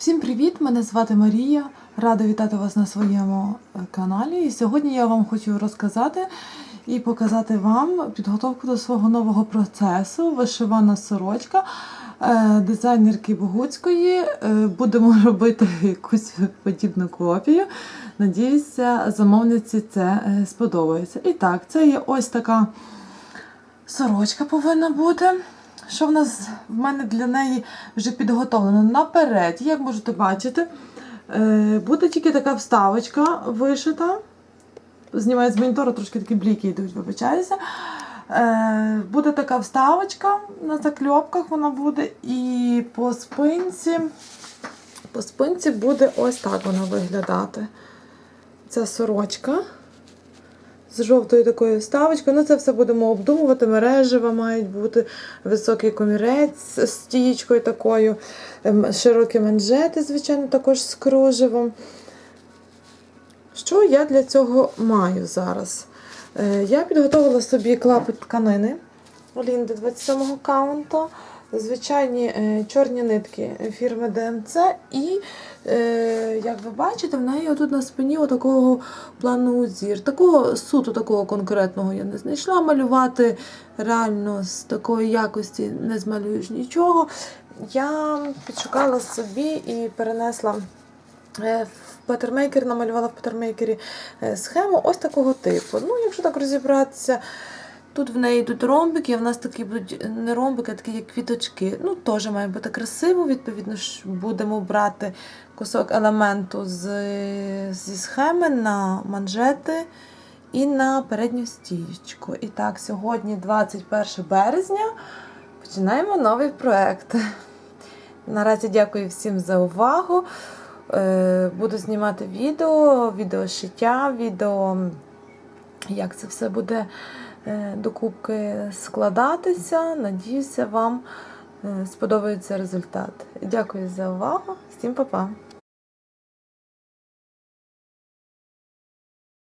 Всім привіт! Мене звати Марія. Рада вітати вас на своєму е, каналі. І сьогодні я вам хочу розказати і показати вам підготовку до свого нового процесу. Вишивана сорочка е, дизайнерки Богуцької. Е, Будемо робити якусь подібну копію. Надіюся, замовниці це сподобається. І так, це є ось така сорочка повинна бути. Що в нас в мене для неї вже підготовлено наперед, як можете бачити, е, буде тільки така вставочка вишита. Знімаю з монітора, трошки такі бліки йдуть, вибачаюся. Е, Буде така вставочка на закльопках вона буде. І по спинці, по спинці буде ось так вона виглядати. Ця сорочка з жовтою такою вставочкою. Ну, це все будемо обдумувати. Мережева мають бути високий комірець з стієчкою такою, ем, широкі манжети, звичайно, також з кружевом. Що я для цього маю зараз? Е, Я підготувала собі клапоть тканини Олінди 27-го каунта, звичайні е, чорні нитки фірми ДМЦ і, е, як ви бачите, в неї тут на спині отакого плану узір. Такого суто такого конкретного я не знайшла. Малювати реально з такої якості не змалюєш нічого. Я підшукала собі і перенесла. Е, В патермейкер намалювала в патермейкері схему ось такого типу. Ну, якщо так розібратися, тут в неї йдуть ромбики, а в нас такі будуть не ромбики, а такі як квіточки. Ну, теж має бути красиво. Відповідно, ж будемо брати кусок елементу з, зі схеми на манжети і на передню стіючку. І так, сьогодні 21 березня. Починаємо новий проект. Наразі дякую всім за увагу. Е, Буду знімати відео, відео шиття, відео, як це все буде е, докупки складатися. Надіюся, вам е, сподобається результат. Дякую за увагу. Всім па-па!